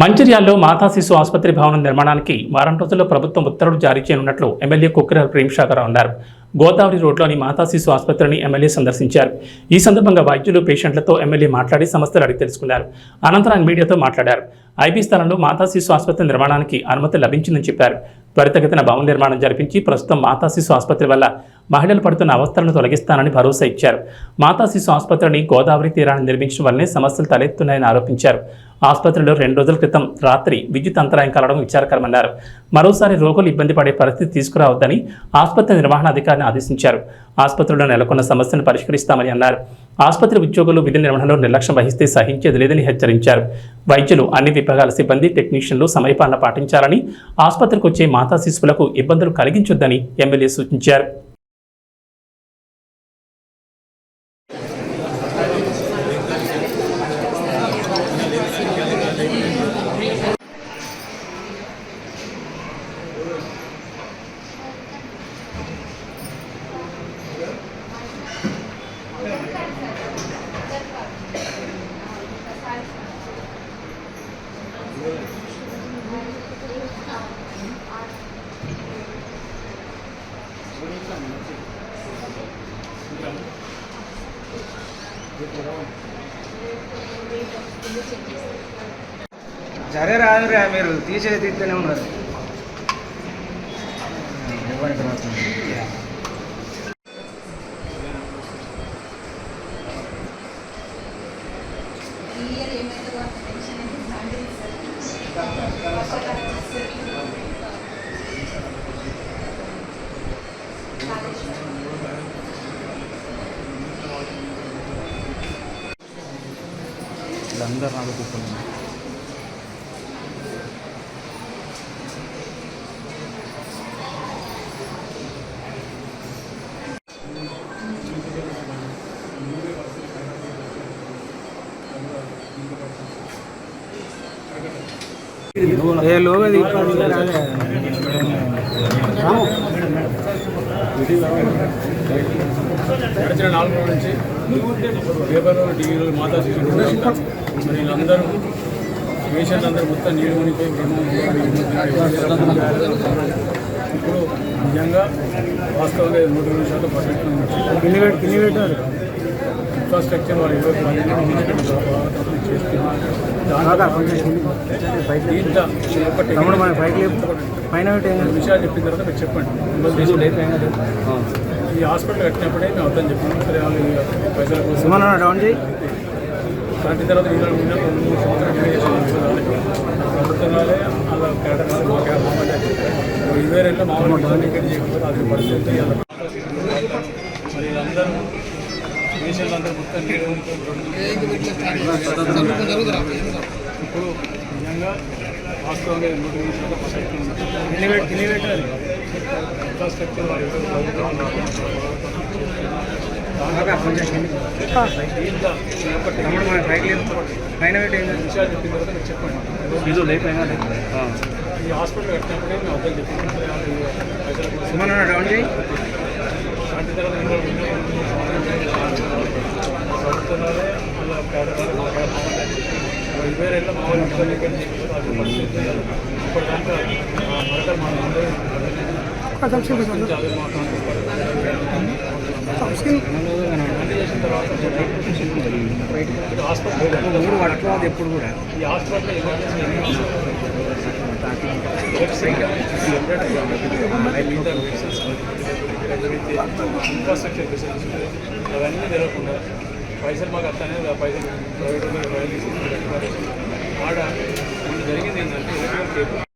మంచిర్యాల్లో మాతా శిశు ఆసుపత్రి భవనం నిర్మాణానికి వారం రోజుల్లో ప్రభుత్వం ఉత్తర్వులు జారీ చేయనున్నట్లు ఎమ్మెల్యే కుక్కిర ప్రేమ్సాగర్ అన్నారు. గోదావరి రోడ్లోని మాతా శిశు ఆసుపత్రిని ఎమ్మెల్యే సందర్శించారు. ఈ సందర్భంగా వైద్యులు పేషెంట్లతో ఎమ్మెల్యే మాట్లాడి సమస్యలు అడిగి తెలుసుకున్నారు. అనంతరం ఆయన మీడియాతో మాట్లాడారు. ఐబీ స్థలంలో మాతా శిశు ఆసుపత్రి నిర్మాణానికి అనుమతి లభించిందని చెప్పారు. త్వరితగతిన భవన నిర్మాణం జరిపించి ప్రస్తుతం మాతా శిశు ఆసుపత్రి వల్ల మహిళలు పడుతున్న అవస్థలను తొలగిస్తానని భరోసా ఇచ్చారు. మాతా శిశు ఆసుపత్రిని గోదావరి తీరాన్ని నిర్మించడం వల్లనే సమస్యలు తలెత్తున్నాయని ఆరోపించారు. ఆసుపత్రిలో రెండు రోజుల క్రితం రాత్రి విద్యుత్ అంతరాయం కలడం విచారకరమన్నారు. మరోసారి రోగులు ఇబ్బంది పడే పరిస్థితి తీసుకురావద్దని ఆసుపత్రి నిర్వహణ అధికారిని ఆదేశించారు. ఆసుపత్రిలో నెలకొన్న సమస్యను పరిష్కరిస్తామని అన్నారు. ఆసుపత్రి ఉద్యోగులు విధి నిర్వహణలో నిర్లక్ష్యం వహిస్తే సహించేది లేదని హెచ్చరించారు. వైద్యులు అన్ని విభాగాల సిబ్బంది టెక్నీషియన్లు సమయపాలన పాటించాలని ఆసుపత్రికి వచ్చే మాతా శిశువులకు ఇబ్బందులు కలిగించొద్దని ఎమ్మెల్యే సూచించారు. సరే రాదురా మీరు తీసే తీస్తూనే ఉన్నారు. ఇయర్ ఏమైతే టెన్షన్ అయితే இல்லை அந்த நாள் கூப்பிடணும். ஏ லோகதி గడిచిన నాలుగు రోజుల నుంచి పేపర్లో టీవీలో మాతా శిశువులు మరి వీళ్ళందరూ పేషెంట్ అందరూ మొత్తం నీళ్ళు మునిగిపోయి ఇప్పుడు నిజంగా వాస్తవంగా నూట ఇరవై శాతం పర్ఫెక్ట్ ఇన్ఫ్రాస్ట్రక్చర్ వాళ్ళు ఇరవై పది చేస్తున్నారు. విషయాలు చెప్పిన తర్వాత మీరు చెప్పండి. ఈ హాస్పిటల్ కట్టినప్పుడే మేము అర్థం చెప్పాము. సరే వాళ్ళు పైసల కోసం కట్టిన తర్వాత ఇలా ఉన్న రెండు మూడు సంవత్సరాలు డిలే చేసిన ప్రభుత్వం రాలే అలా కేటర్ మా కేటర్ ఇరవై రెండు మామూలు చేయకపోతే అది పరిస్థితి. మరి వీళ్ళందరూ దేశాలు అందరూ మొత్తం ఇప్పుడు నిజంగా వాస్తవంగా నూట ఇరవై శాతం ఇన్ఫ్రాస్ట్రక్చర్ వాళ్ళు కాకా కొంచెం కింది తమ్ముడు మన పైకి లేపు పైన పెట్టి ఏం విషయాలు చెప్పిన తర్వాత మీరు చెప్పండి ఇది లేపైనా ఈ హాస్పిటల్ కట్టినప్పుడే మేము అర్థం చెప్పాము సరే వాళ్ళు ఈ పైసల కోసం సుమన్ అన్న డౌన్ చేయి కట్టిన తర్వాత ఇంకా రెండు మూడు సంవత్సరాలు ప్రభుత్వం రాలే అలా కేటర్ రాలే మా కేటర్ ఇరవై రెండు మామూలు మొత్తం టికెట్ చేయకపోతే అది పరిస్థితి ఇప్పటిదాకా మరొకరు మన అందరూ చదువు అన్ని చేసిన తర్వాత హాస్పిటల్ ఊరు పట్టుకోవద్దు ఎప్పుడు కూడా ఈ హాస్పిటల్ ఎమర్జెన్సీ ఇన్ఫ్రాస్ట్రక్చర్ ఫెసిలిటీస్ అవన్నీ తెలియకుండా పైసలు మాకు అట్లనే పైసలు ప్రైవేట్ ఆడ మొన్న జరిగింది ఏంటంటే